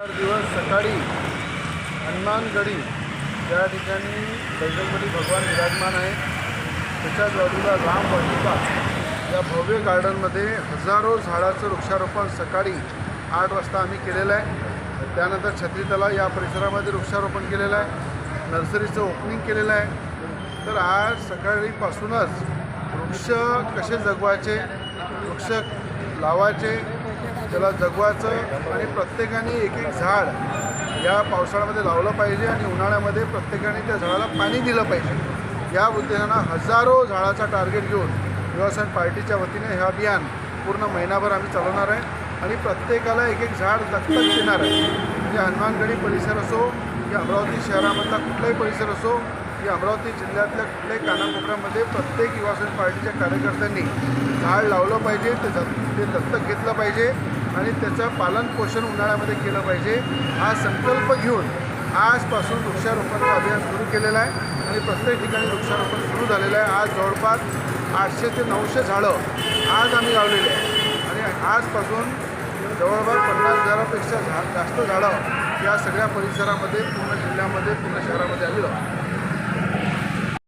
चार दिवस सकाळी हनुमानगडी या ठिकाणी बैजलपटी भगवान विराजमान आहे. त्याच्या बाजूला राम वाटिका या भव्य गार्डनमध्ये हजारो झाडाचं वृक्षारोपण सकाळी आठ वाजता आम्ही केलेलं आहे. त्यानंतर छत्री तलाव या परिसरामध्ये वृक्षारोपण केलेलं आहे. नर्सरीचं ओपनिंग केलेलं आहे. तर आज सकाळीपासूनच वृक्ष कसे जगवायचे वृक्ष लावायचे त्याला जगवायचं आणि प्रत्येकाने एक एक झाड या पावसाळ्यामध्ये लावलं पाहिजे आणि उन्हाळ्यामध्ये प्रत्येकाने त्या झाडाला पाणी दिलं पाहिजे. या उद्देशानं हजारो झाडाचा टार्गेट घेऊन युवासाहेब पार्टीच्या वतीने हे अभियान पूर्ण महिनाभर आम्ही चालवणार आहे आणि प्रत्येकाला एक एक झाड दत्तक देणार आहे. म्हणजे हनुमानगडी परिसर असो की अमरावती शहरामधला कुठलाही परिसर असो की अमरावती जिल्ह्यातल्या कुठल्याही कानाकोपऱ्यामध्ये प्रत्येक युवासन पार्टीच्या कार्यकर्त्यांनी झाड लावलं पाहिजे ते ते दत्तक घेतलं पाहिजे आणि त्याचं पालनपोषण उन्हाळ्यामध्ये केलं पाहिजे. हा संकल्प घेऊन आजपासून वृक्षारोपणाचं अभियान सुरू केलेलं आहे आणि प्रत्येक ठिकाणी वृक्षारोपण सुरू झालेलं आहे. आज जवळपास आठशे ते नऊशे झाडं आज आम्ही लावलेली आहे आणि आजपासून जवळपास पन्नास हजारापेक्षा झा जास्त झाडं या सगळ्या परिसरामध्ये पूर्ण जिल्ह्यामध्ये पूर्ण शहरामध्ये आलेलं